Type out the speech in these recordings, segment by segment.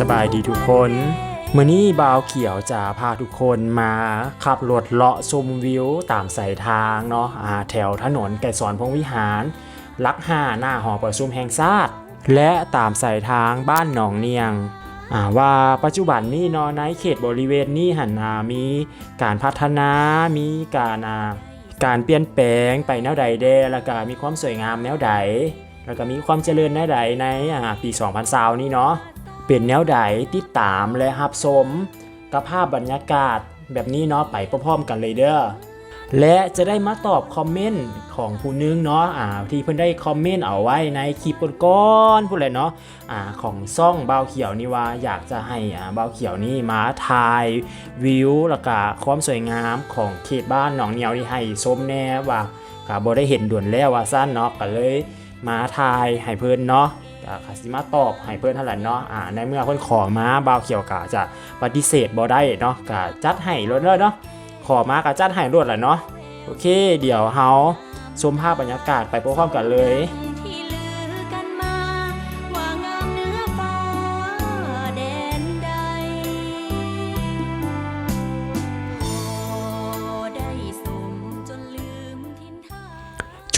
สบายดีทุกคนมื่อนี้บ่าวเขียวจะพาทุกคนมาขับรถเลาะชมวิวตามสายทางเนาะอ่าแถวถนนไก่สอนพงวิหาร ลักห้าหน้าหอประชุมแห่งชาติและตามสายทางบ้านหนองเนียงว่าปัจจุบันนี้นาะในเขตบริเวณนี้หันอ่ามีการพัฒนามีการาการเปลี่ยนแปลงไปแนวใดเดแล้วก็มีความสวยงามแนวใด แล้วก็มีความเจริญแนวใดในอ่าปี2020นี้เนาะ เป็นแนวใดติดตามและรับชมกับภาพบรรยากาศแบบนี้เนาะไปพร้อมๆกันเลยเด้อและจะได้มาตอบคอมเมนต์ของผู้นึงเนาะอ่าที่เพิ่นได้คอมเมนต์เอาไว้ในคลิปก้อนๆพูดเลยเนาะอ่าของซ่องเบาเขียวนี่ว่าอยากจะให้อ่าเบาเขียวนี่มาถ่ายวิวแล้วก็ความสวยงามของเขตบ้านหนองเหนียวนี่ให้ชมแน่ว่าก็บ่ได้เห็นด่วนแล้วว่าสั้นเนาะก็เลยมาถ่ายให้เพิ่นเนาะ คาสิมาตอบให้เพื่อนเท่าไหร่เนาะอ่าในเมื่อเพื่อนขอมาบ่าวเขียวกะจะปฏิเสธบ่ได้เนาะกะจัดให้รถเลยเนาะขอมากะจัดให้รถแหละเนาะโอเค เดี๋ยวเฮาชมภาพบรรยากาศไปพร้อมกันเลย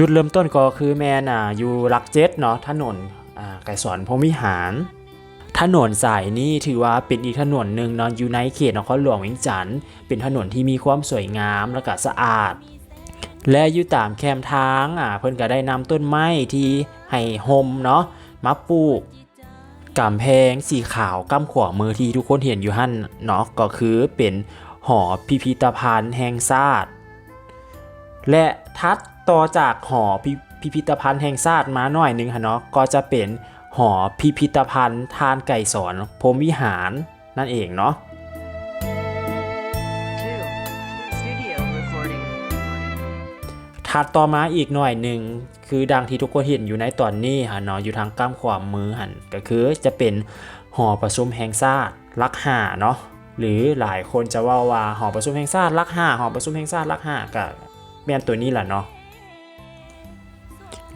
จุดเริ่มต้นก็คือแมนอะอยู่รักเจ็ดเนาะถนน ไก่สอนพรมวิหาร ถนนสายนี้ถือว่าเป็นอีกถนนหนึ่งนาะอยู่ในเขตนครหลวงเวียงจันทน์เป็นถนนที่มีความสวยงามและก็สะอาด และอยู่ตามแคมทางอ่าเพิ่นก็ได้นำต้นไม้ที่ให้ห่มเนาะมาปลูกกำแพงสีขาวกำขวามือที่ทุกคนเห็นอยู่หั่นเนาะก็คือเป็นหอพิพิธภัณฑ์แห่งชาติและทัดต่อจากหอพิพิธภัณฑ์แห่งชาติมาหน่อยนึงค่ะเนาะก็จะเป็น หอพิพิธภัณฑ์ทานไก่สอนพรมวิหารนั่นเองเนาะถัดต่อมาอีกหน่อยหนึ่งคือดังที่ทุกคนเห็นอยู่ในตอนนี้ฮะเนาะอยู่ทางกล้ามขวามือหันก็คือจะเป็นหอประชุมแห่งชาติลักห้าเนาะหรือหลายคนจะว่าว่าหอประชุมแห่งชาติลักห้าหอประชุมแห่งชาติลักห้าก็แม่นตัวนี้แหละเนาะ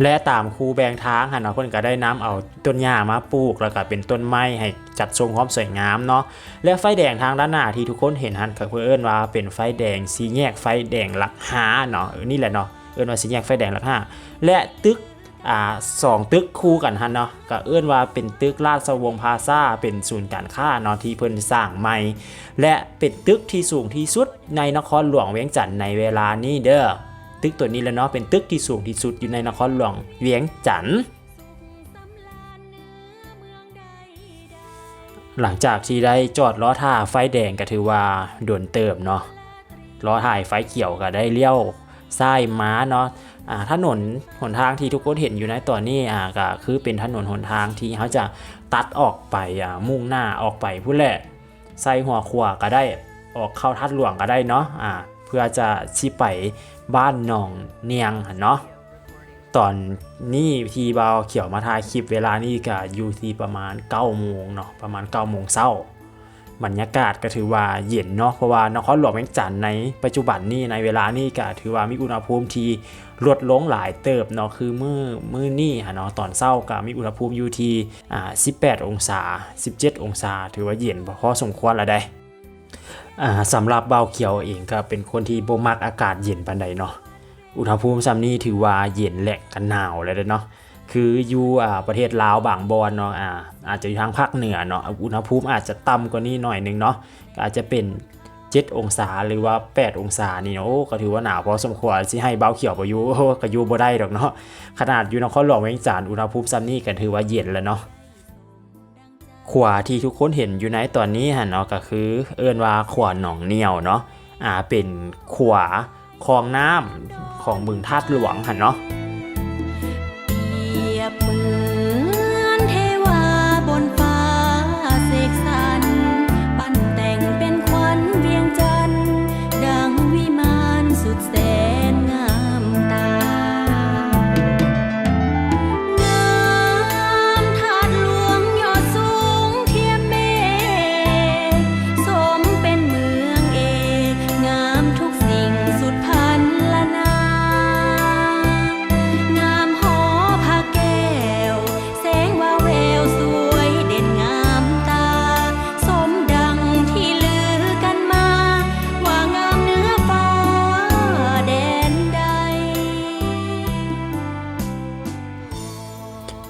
และตามคูแบงทางหันเนาเพิ่นก็ได้น้ำเอาต้นหญ้ามาปลูกแล้วก็เป็นต้นไม้ให้จัดทรงความสวยงามเนาะและไฟแดงทางด้านหน้าที่ทุกคนเห็นหันก็เพื่อเอิ้นว่าเป็นไฟแดงสีแยกไฟแดงหลักหาเนาะนี่แหละเนาะเอิ้นว่าสีแยกไฟแดงหลักหาและตึกอ่าสองตึกคู่กันหันเนาะก็เอิ้นว่าเป็นตึกราชวงศ์พาซาเป็นศูนย์การค้าเนาะที่เพิ่นสร้างใหม่ และเป็นตึกที่สูงที่สุดในนครหลวงเวียงจันทน์ในเวลานี้เด้อ ตึกตัวนี้แหละเนาะเป็นตึกที่สูงที่สุดอยู่ในนครหลวงเวียงจันทน์หลังจากที่ได้จอดล้อท่าไฟแดงก็ถือว่าโดนเติมเนาะล้อถ่ายไฟเขียวก็ได้เลี้ยวซ้ายม้าเนาะถนนหนทางที่ทุกคนเห็นอยู่ในตอนนี้อ่าก็คือเป็นถนนหนทางที่เขาจะตัดออกไปอ่ามุ่งหน้าออกไปผู้แหละใส่หัวขวาก็ได้ออกเข้าทัดหลวงก็ได้เนาะอ่า พื่อจะชี้ไปบ้านหนองเนียงเนาะตอนนี้ทีเบาเขียวมาถ่ายคลิปเวลานี่ก็อยู่ที่ประมาณ9โมงเนาะประมาณ9โมงเช้าบรรยากาศก็ถือว่าเย็นเนาะเพราะว่านครหลวงเวียงจันทน์ในปัจจุบันนี้ในเวลานี้ก็ถือว่ามีอุณหภูมิที่ลดลงหลายเติบเนาะคือมือมือนี่ฮะเนาะตอนเช้าก็มีอุณหภูมิอยู่ที่อ่า18 องศา 17 องศา ถือว่าเย็นพอสมควรล้วได้ สำหรับเบาเขียวเองก็เป็นคนที่บ่มักอากาศเย็นปานใดเนาะอุณหภูมิซ้ำนี้ถือว่าเย็นแหละกันหนาวเลยเด้เนาะคืออยู่อ่าประเทศลาวบางบอนเนาะอ่าอาจจะอยู่ทางภาคเหนือเนาะอุณหภูมิอาจจะต่ำกว่านี้หน่อยหนึงเนาะอาจจะเป็น 7 องศาหรือว่า 8 องศานี่เนาะก็ถือว่าหนาวพอสมควรสิให้เบาเขียวไปอยู่ก็อยู่บ่ได้ดอกเนาะขนาดอยู่นครหลวงเวียงจันทน์อุณหภูมิซ้ำนี้ก็ถือว่าเย็นแล้วเนาะ ขวาที่ทุกคนเห็นอยู่ในตอนนี้หันเนาะก็คือ เอิ้นว่าขวาหนองเนียวเนาะอ่าเป็นขวาคลองน้ำของบึงธาตุหลวงหันเนาะ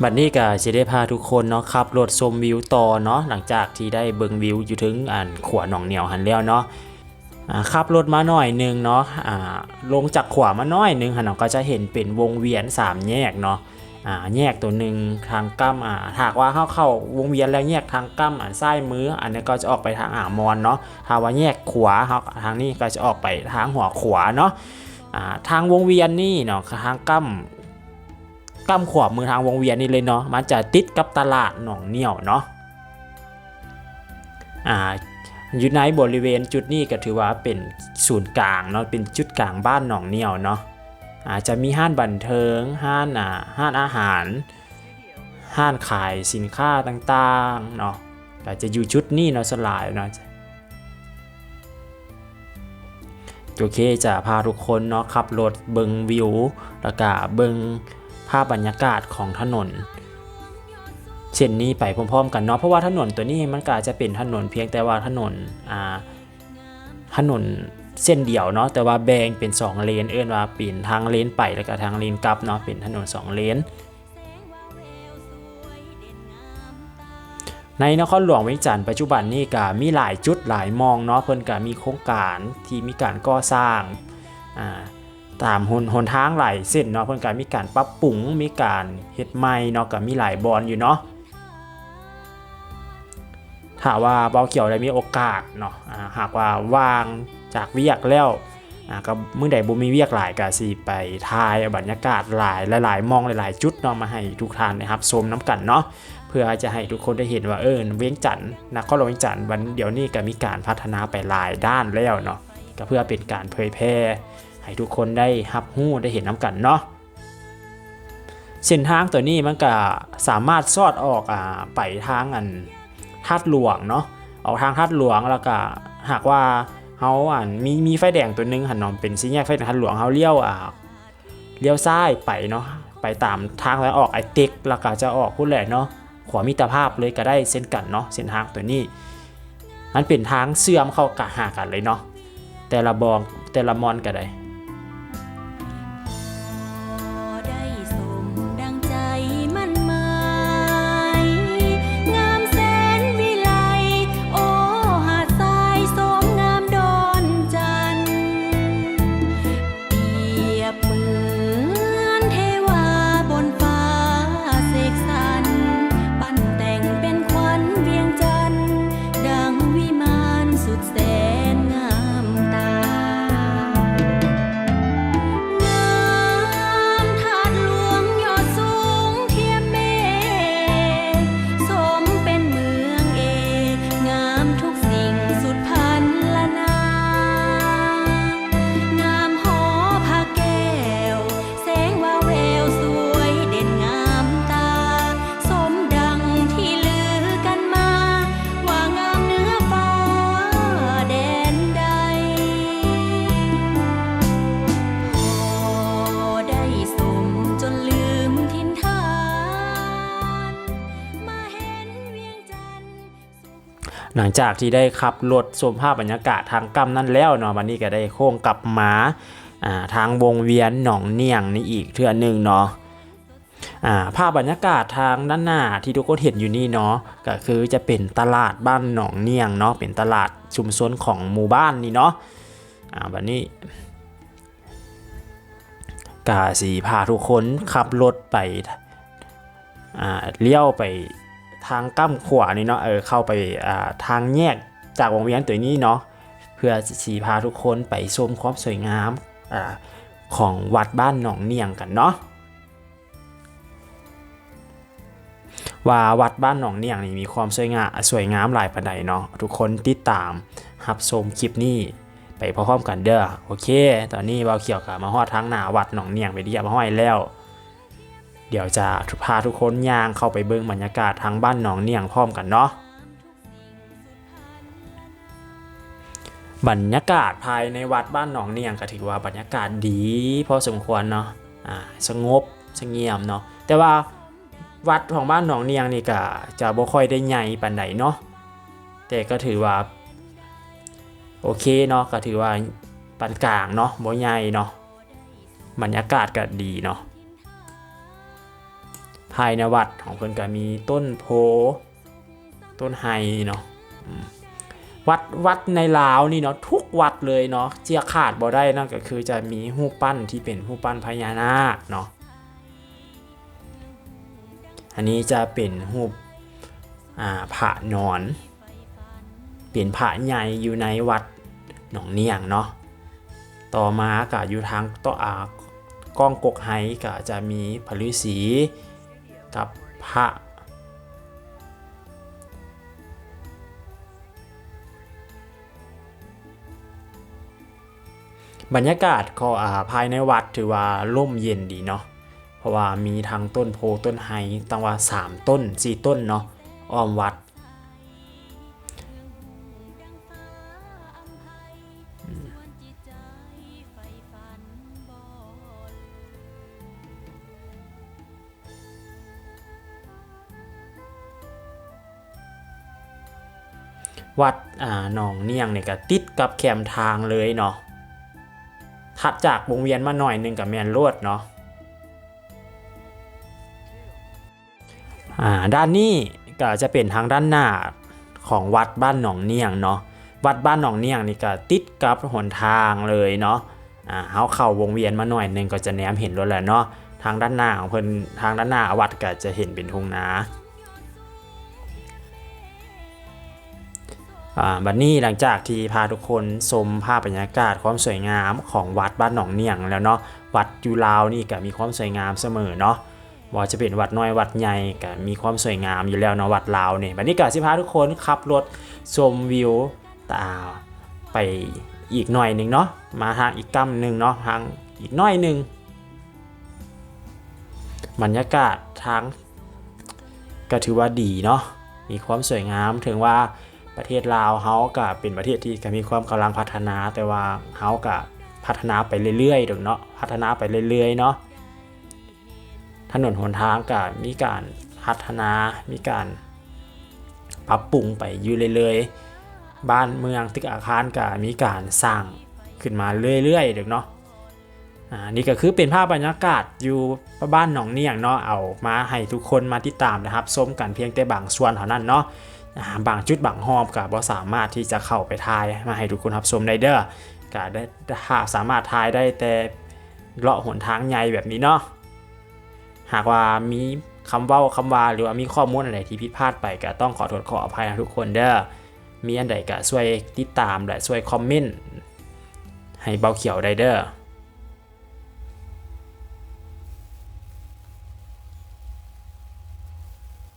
บัดนี้ก็จะได้พาทุกคนเนาะขับรถชมวิวต่อเนาะหลังจากที่ได้เบิ่งวิวอยู่ถึงอ่านขวหนองเหนียวหันแล้วเนาะขับรถมาหน่อยหนึงเนาะลงจากขวามาหน่อยหนึงหันเราก็จะเห็นเป็นวงเวียน 3 แยกเนาะแยกตัวหนึ่งทางกั้มอ่าหากว่าเข้าเข้าวงเวียนแล้วแยกทางกั้มอ่าซ้ายมือ อันนี้ก็จะออกไปทางอ่ามอนเนาะถ้าว่าแยกขวาเฮาทางนี้ก็จะออกไปทางหัวขวาเนาะทางวงเวียนนี่เนาะทางกั้ม กั้มขวามือทางวงเวียนนี่เลยเนาะมันจะติดกับตลาดหนองเหนี่ยวเนาะอ่าอยู่ในบริเวณจุดนี้ก็ถือว่าเป็นศูนย์กลางเนาะเป็นจุดกลางบ้านหนองเหนี่ยวเนาะอาจจะมีห้านบันเทิงห้านอ่าห้านอาหาร ห้านขายสินค้าต่างๆเนาะก็จจะอยู่จุดนี้เนาะสลายเนาะโอเคจะพาทุกคนเนาะขับรถเบิงวิวแล้วก็เบิงาพบรรยากาศของถนน เช่นนี้ไปพร้อมๆ กันเนาะเพราะว่าถนนตัวนี้มันก็จจะเป็นถนนเพียงแต่ว่าถนนอ่าถนนเส้นเดียวเนาะแต่ว่าแบ่งเป็น 2 เลนเอื้อนว่าเป็นทางเลนไปแล้วก็ทางเลนกลับเนาะเป็นถนน 2 เลนในนครหลวงเวียงจันทร์ปัจจุบันนี่ก็มีหลายจุดหลายมองเนาะเพิ่นก็มีโครงการที่มีการก่อสร้างอ่า ตามหนหนทางหลายเส้นเนาะเพิ่นก็มีการปรับปรุงมีการเฮ็ดใหม่เนาะก็มีหลายบอนอยู่เนาะถ้าว่าเบาเกี่ยวได้มีโอกาสเนาะอ่าหากว่าว่างจากเวียกแล้วอ่าก็มื้อใดบ่มีเวียกหลายก็สิไปถ่ายบรรยากาศหลายหลายๆมองหลายๆจุดเนาะมาให้ทุกท่านนะครับชมน้ำกันเนาะเพื่อจะให้ทุกคนได้เห็นว่าเออเวียงจันทร์นครหลงเวียงจันทร์วันเดี๋ยวนี้ก็มีการพัฒนาไปหลายด้านแล้วเนาะก็เพื่อเป็นการเผยแพร่ ให้ทุกคนได้รับรู้ได้เห็นน้ำกันเนาะเส้นทางตัวนี้มันก็สามารถซอดออกอ่าไปทางอันทาดหลวงเนาะออกทางทาดหลวงแล้วก็หากว่าเฮาอ่านมีมีไฟแดงตัวหนึงหันนอนเป็นสี่แยกไฟแดงทาดหลวงเฮาเลี้ยวอ่าเลี้ยวซ้ายไปเนาะไปตามทางแล้วออกไอเต็กแล้วก็จะออกพูดแหละเนาะขวามิตรภาพเลยก็ได้เส้นกันเนาะเส้นทางตัวนี้มันเป็นทางเสื่อมเข้ากะหากันเลยเนาะแต่ละบองแต่ละมอนก็ได้ หลังจากที่ได้ขับรถชมภาพบรรยากาศทางกำนั่นแล้วเนาะวันนี้ก็ได้โค้งกลับมาอ่าทางวงเวียนหนองเนียงนี่อีกเทื่อนึงเนาะภาพบรรยากาศทางด้านหน้าที่ทุกคนเห็นอยู่นี่เนาะก็คือจะเป็นตลาดบ้านหนองเนียงเนาะเป็นตลาดชุมชนของหมู่บ้านนี่เนาะอ่าวันนี้กาสีพาทุกคนขับรถไปเลี้ยวไป ทางกั้มขวานี่เนาะเออเข้าไปอ่าทางแยกจากวงเวียนตัวนี้เนาะเพื่อสีพาทุกคนไปชมความสวยงามอ่าของวัดบ้านหนองเนียงกันเนาะว่าวัดบ้านหนองเนียงนี่มีความสวยงามสวยงามหลายประใดเนาะทุกคนติดตามรับชมคลิปนี้ไปพร้อมกันเด้อโอเค ตอนนี้เบาเขียวกับมาฮอดทางหน้าวัดหนองเนียงไปเดียบห้อยแล้ว เดี๋ยวจะพาทุกคนย่างเข้าไปเบิ่งบรรยากาศทางบ้านหนองเนียงพร้อมกันเนาะบรรยากาศภายในวัดบ้านหนองเนียงก็ถือว่าบรรยากาศดีพอสมควรเนาะอ่าสงบสงเงียมเนาะแต่ว่าวัดของบ้านหนองเนียงนี่ก็จะบ่ค่อยได้ใหญ่ปานใดเนาะแต่ก็ถือว่าโอเคเนาะก็ถือว่าปานกลางเนาะบ่ใหญ่เนาะบรรยากาศก็ดีเนาะ ภายในวัดของเพิ่นก็มีต้นโพ ต้นไฮเนาะวัดวัดในลาวนี่เนาะทุกวัดเลยเนาะเจียขาดบ่ได้นั่นก็คือจะมีรูปปั้นที่เป็นรูปปั้นพญานาคเนาะอันนี้จะเป็นรูปอ่าพระนอน เป็นพระใหญ่อยู่ในวัดหนองเนียงเนาะต่อมาก็อยู่ทางต่ออากล้องกกไฮก็จะมีพระฤ ตับพระบรรยากาศก็อ่าภายในวัดถือว่าร่มเย็นดีเนาะเพราะว่ามีทั้งต้นโพต้นไฮตั้งว่า 3 ต้น 4 ต้นเนาะอ้อมวัด วัดอ่าหนองเนียงเนี่ยก็ติดกับแคมทางเลยเนาะถัดจากวงเวียนมาหน่อยหนึงกับแมนลวดเนาะอ่าด้านนี้ก็จะเป็นทางด้านหน้าของวัดบ้านหนองเนียงเนาะวัดบ้านหนองเนียงนี่ก็ติดกับหนทางเลยเนาะอ่าเฮาเข้าวงเวียนมาหน่อยหนึงก็จะแนมเห็นรถแหละเนาะทางด้านหน้าของเพิ่นทางด้านหน้าวัดก็จะเห็นเป็นทุ่งนา บัดนี้หลังจากที่พาทุกคนชมภาพบรรยากาศความสวยงามของวัดบ้านหนองเนียงแล้วเนาะวัดยูลาวนี่ก็มีความสวยงามเสมอเนาะว่าจะเป็นวัดน้อยวัดใหญ่ก็มีความสวยงามอยู่แล้วเนาะวัดลาวนี่บัดนี้ก็สิพาทุกคนขับรถชมวิวตาไปอีกหน่อยหนึ่งเนาะมาทางอีกกำหนึ่งเนาะทางอีกหน่อยหนึ่งบรรยากาศทางก็ถือว่าดีเนาะมีความสวยงามถึงว่า ประเทศลาวเฮาก็เป็นประเทศที่ก็มีความกำลังพัฒนาแต่ว่าเฮาก็พัฒนาไปเรื่อยๆดอกเนาะพัฒนาไปเรื่อยๆเนาะถนนหนทางก็มีการพัฒนา มีการปรับปรุงไปอยู่เรื่อยๆบ้านเมืองตึกอาคารก็มีการสร้างขึ้นมาเรื่อยๆดอกเนาะอ่านี่ก็คือเป็นภาพบรรยากาศอยู่บ้านหนองเนียงเนาะเอามาให้ทุกคนมาติดตามนะครับชมกันเพียงแต่บางส่วนเท่านั้นเนาะ บางจุดบางหอมก็บ่สามารถที่จะเข้าไปทายมาให้ทุกคนรับชมได้เด้อก็ได้ถ้าสามารถทายได้แต่เลาะหนทางใหญ่แบบนี้เนาะหากว่ามีคำเว้าคำว่าหรือว่ามีข้อมูลอะไรที่ผิดพลาดไปก็ต้องขอโทษขออภัยนะทุกคนเด้อมีอันใดก็ช่วยติดตามและช่วยคอมเมนต์ให้เบาเขียวได้เด้อ